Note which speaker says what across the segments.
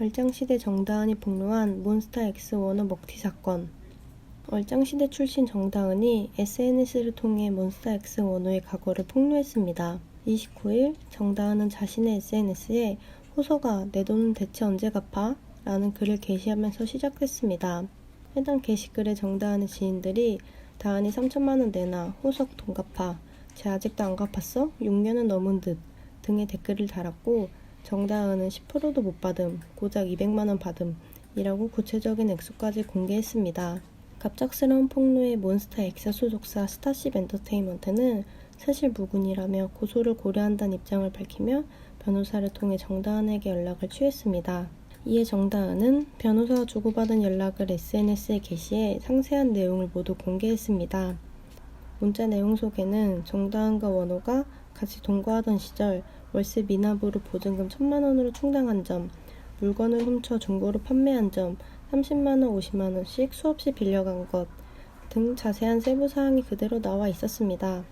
Speaker 1: 얼짱시대 정다은이 폭로한 몬스타엑스 원어 먹튀 사건. 얼짱시대 출신 정다은이 SNS를 통해 몬스타엑스 원호의 과거를 폭로했습니다. 29일 정다은은 자신의 SNS에 호서가 내 돈은 대체 언제 갚아? 라는 글을 게시하면서 시작했습니다. 해당 게시글에 정다은의 지인들이 다은이 3천만원 내놔 호석 돈 갚아 쟤 아직도 안 갚았어? 6년은 넘은 듯 등의 댓글을 달았고 정다은은 10%도 못 받음 고작 200만원 받음 이라고 구체적인 액수까지 공개했습니다. 갑작스러운 폭로에 몬스타 엑사 소속사 스타쉽 엔터테인먼트는 사실 무근이라며 고소를 고려한다는 입장을 밝히며 변호사를 통해 정다은에게 연락을 취했습니다. 이에 정다은은 변호사와 주고받은 연락을 SNS에 게시해 상세한 내용을 모두 공개했습니다. 문자 내용 속에는 정다은과 원호가 같이 동거하던 시절 월세 미납으로 보증금 천만 원으로 충당한 점, 물건을 훔쳐 중고로 판매한 점, 30만 원, 50만 원씩 수없이 빌려간 것 등 자세한 세부 사항이 그대로 나와 있었습니다.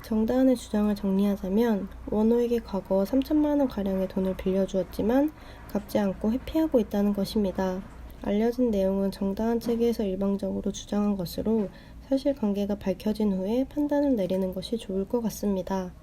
Speaker 1: 정다은의 주장을 정리하자면 원호에게 과거 3천만 원 가량의 돈을 빌려주었지만 갚지 않고 회피하고 있다는 것입니다. 알려진 내용은 정다은 측에서 일방적으로 주장한 것으로 사실관계가 밝혀진 후에 판단을 내리는 것이 좋을 것 같습니다.